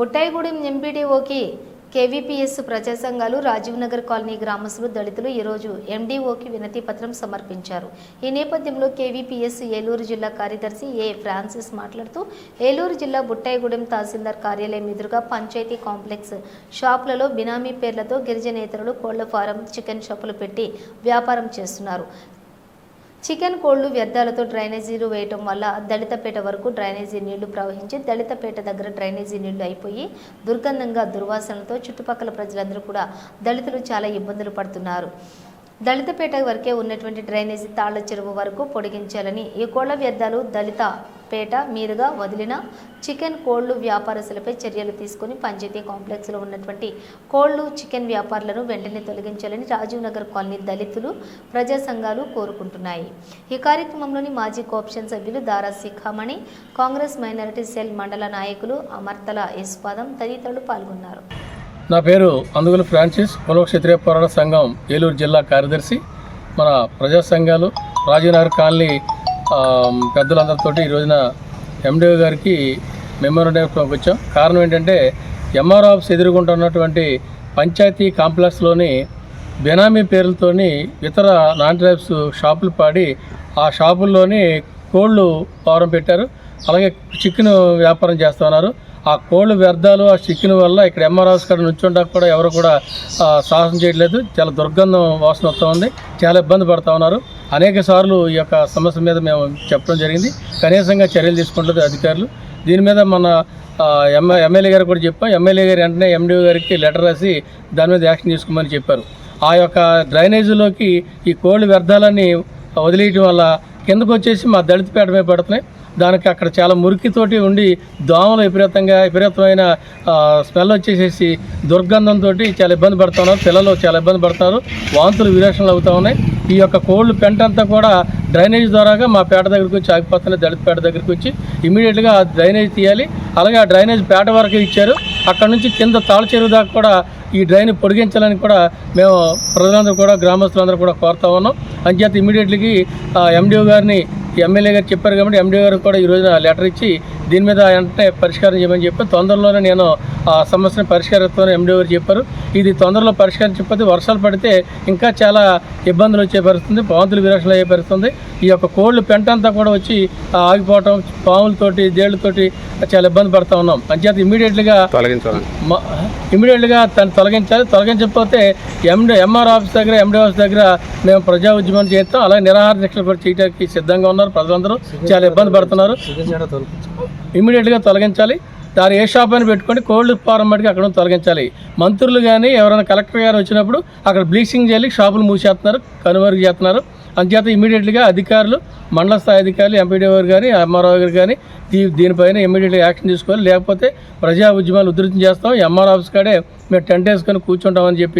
Buttayagudem ఎంపీడీఓకి KVPS ప్రజా సంఘాలు Rajiv Nagar colony గ్రామస్తులు దళితులు ఈరోజు ఎండీఓకి వినతి పత్రం సమర్పించారు. ఈ నేపథ్యంలో కేవీపీఎస్ ఏలూరు జిల్లా కార్యదర్శి ఏ. ఫ్రాన్సిస్ మాట్లాడుతూ ఏలూరు జిల్లా బుట్టాయిగూడెం తహసీల్దార్ కార్యాలయం ఎదురుగా పంచాయతీ కాంప్లెక్స్ షాపులలో బినామీ పేర్లతో గిరిజనేతరులు కోళ్ళ ఫారం చికెన్ షాపులు పెట్టి వ్యాపారం చేస్తున్నారు. చికెన్ కోళ్ళు వ్యర్థాలతో డ్రైనేజీలు వేయటం వల్ల దళితపేట వరకు డ్రైనేజీ నీళ్ళు ప్రవహించి దళితపేట దగ్గర డ్రైనేజీ నీళ్ళు అయిపోయి దుర్గంధంగా దుర్వాసనలతో చుట్టుపక్కల ప్రజలందరూ కూడా దళితులు చాలా ఇబ్బందులు పడుతున్నారు. దళితపేట వరకే ఉన్నటువంటి డ్రైనేజీ తాళ్ళ చెరువు వరకు పొడిగించాలని ఈ కోళ్ళ వ్యర్థాలు దళిత పేట మీదుగా వదిలిన చికెన్ కోళ్ళు వ్యాపారస్తులపై చర్యలు తీసుకుని పంచాయతీ కాంప్లెక్స్లో ఉన్నటువంటి కోళ్ళు చికెన్ వ్యాపారులను వెంటనే తొలగించాలని రాజీవ్ నగర్ కాలనీ దళితులు ప్రజా సంఘాలు కోరుకుంటున్నాయి. ఈ కార్యక్రమంలోని మాజీ కోఆప్షన్ సభ్యులు దారా శిఖామణి కాంగ్రెస్ మైనారిటీ సెల్ మండల నాయకులు అమర్తల యశ్వాదం తదితరులు పాల్గొన్నారు. నా పేరు అందుగుల ఫ్రాన్సిస్ కుల క్షత్రియ పోరాట సంఘం ఏలూరు జిల్లా కార్యదర్శి. మన ప్రజా సంఘాలు రాజీనగర్ కాలనీ పెద్దలందరితో ఈ రోజున ఎండిఓ గారికి మెమోరండం వచ్చాం కారణం ఏంటంటే ఎంఆర్ ఆఫీస్ ఎదుర్కొంటూ ఉన్నటువంటి పంచాయతీ కాంప్లెక్స్లోని బెనామీ పేర్లతోని ఇతర నాన్ ట్రైబ్స్ షాపులు పాడి ఆ షాపుల్లోని కోళ్ళు పారం పెట్టారు. అలాగే చికెన్ వ్యాపారం చేస్తున్నారు ఆ కోళ్ళు వ్యర్థాలు ఆ చికెన్ వల్ల ఇక్కడ ఎంఆర్ కాడ నుంచుంటా కూడా ఎవరు కూడా సాహసం చేయట్లేదు. చాలా దుర్గంధం వాసన వస్తూ ఉంది. చాలా ఇబ్బంది పడుతూ ఉన్నారు. అనేక సార్లు ఈ యొక్క సమస్య మీద మేము చెప్పడం జరిగింది. కనీసంగా చర్యలు తీసుకుంటుంది అధికారులు. దీని మీద మన ఎమ్మెల్యే గారు కూడా చెప్పాం ఎమ్మెల్యే గారు వెంటనే ఎండిఓ గారికి లెటర్ రాసి దాని మీద యాక్షన్ తీసుకోమని చెప్పారు. ఆ యొక్క డ్రైనేజీలోకి ఈ కోళ్ళు వ్యర్థాలన్నీ వదిలేయటం వల్ల కిందకు వచ్చేసి మా దళిత పేట మీద పడుతున్నాయి. దానికి అక్కడ చాలా మురికితోటి ఉండి దోమలు విపరీతంగా విపరీతమైన స్మెల్ వచ్చేసేసి దుర్గంధంతో చాలా ఇబ్బంది పడుతున్నారు. పిల్లలు చాలా ఇబ్బంది పడుతున్నారు. వాంతులు విరేషణలు అవుతూ ఉన్నాయి. ఈ యొక్క కోళ్ళు పెంట అంతా కూడా డ్రైనేజ్ ద్వారాగా మా పేట దగ్గరికి వచ్చి ఆగిపోతున్నాయి దళిత పేట దగ్గరికి వచ్చి. ఇమీడియట్గా ఆ డ్రైనేజ్ తీయాలి. అలాగే ఆ డ్రైనేజ్ పేట వరకు ఇచ్చారు. అక్కడ నుంచి కింద తాళ చెరువు దాకా కూడా ఈ డ్రైన్ పొడిగించాలని కూడా మేము ప్రజలందరూ కూడా గ్రామస్తులందరూ కూడా కోరుతా ఉన్నాం. అంచేత ఇమీడియట్లీకి ఎండిఓ గారిని ఎమ్మెల్యే గారు చెప్పారు కాబట్టి ఎండీ గారు కూడా ఈ రోజున లెటర్ ఇచ్చి దీని మీద వెంటనే పరిష్కారం చేయమని చెప్పి తొందరలోనే నేను ఆ సమస్యను పరిష్కరిస్తానని ఎండిఓ గారు చెప్పారు. ఇది తొందరలో పరిష్కరించకపోతే వర్షాలు పడితే ఇంకా చాలా ఇబ్బందులు వచ్చే పరిస్థితుంది. పాములు విరక్షలు అయ్యే పరిస్థితుంది. ఈ యొక్క కోళ్ళు పెంట అంతా కూడా వచ్చి ఆగిపోవటం పాములతోటి దేళ్ళతోటి చాలా ఇబ్బంది పడుతూ ఉన్నాం. అంచేత మ- ఇమీడియట్గా తను తొలగించాలి. తొలగించకపోతే ఎండి ఎంఆర్ ఆఫీస్ దగ్గర ఎండి ఆఫీస్ దగ్గర మేము ప్రజా ఉద్యమం చేస్తాం. అలాగే నిరాహార దీక్షలు కూడా చేయడానికి సిద్ధంగా ఉన్నారు. ప్రజలందరూ చాలా ఇబ్బంది పడుతున్నారు. ఇమీడియట్గా తొలగించాలి. దాని ఏ షాప్ అని పెట్టుకొని కోల్డ్ ఫారం మటుకు అక్కడ తొలగించాలి. మంత్రులు కానీ ఎవరైనా కలెక్టర్ గారు వచ్చినప్పుడు అక్కడ బ్లీచింగ్ చేయాలి షాపులు మూసేస్తున్నారు కనుమరుగు చేస్తున్నారు. అంచేత ఇమీడియట్గా అధికారులు మండల స్థాయి అధికారులు ఎంపీడీ గారు కానీ ఎంఆర్ఓ గారు కానీ దీ దీనిపైన ఇమీడియట్గా యాక్షన్ తీసుకోవాలి. లేకపోతే ప్రజా ఉద్యమాలు ఉధృతం చేస్తాం. ఎంఆర్ ఆఫీస్ కాడే మేము టెంట్ వేసుకొని కూర్చుంటామని చెప్పి